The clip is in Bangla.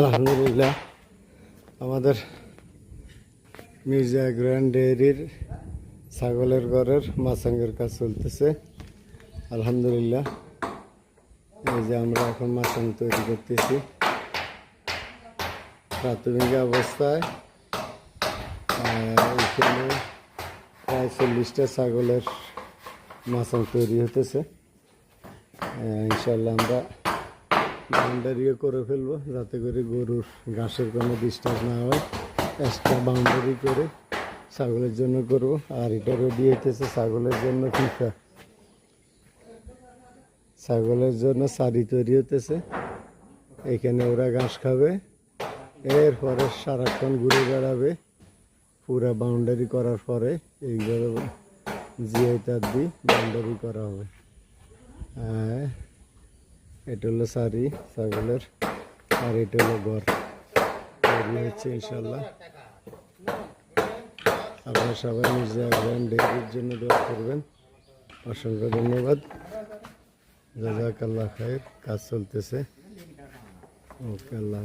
আলহামদুলিল্লাহ। আমাদের মির্জা গ্র্যান্ড ডেয়ারির ছাগলের ঘরের মাছাঙ্গের কাজ চলতেছে। আলহামদুলিল্লাহ। এই যে আমরা এখন মাছাং তৈরি করতেছি। প্রাথমিক অবস্থায় এখানে প্রায় চল্লিশটা ছাগলের মাছাং তৈরি হতেছে ইনশাল্লাহ আমরা বাউন্ডারিও করে ফেলব, যাতে করে গরুর ঘাসের কোনো ডিস্টার্ব না হয়। এক্সট্রা বাউন্ডারি করে ছাগলের জন্য করব। আর এটা রেডি হইতেছে ছাগলের জন্য ফিফা ছাগলের জন্য সারি তৈরি হতেছে এখানে ওরা ঘাস খাবে। এরপরে সারাক্ষণ ঘুরে বেড়াবে। পুরা বাউন্ডারি করার পরে এইভাবে জিআই তার দিয়ে বাউন্ডারি করা হবে। হ্যাঁ এটা হলো শাড়ি, ছাগলের, আর এটা হলো ঘর। হচ্ছে ইনশাল্লাহ আপনার সবাই মির্জা আসবেন ডেয়ারির জন্য দোয়া করবেন। অসংখ্য ধন্যবাদ। জাজাকাল্লাহ খায়ের, কাজ চলতেছে। ওকে, আল্লাহ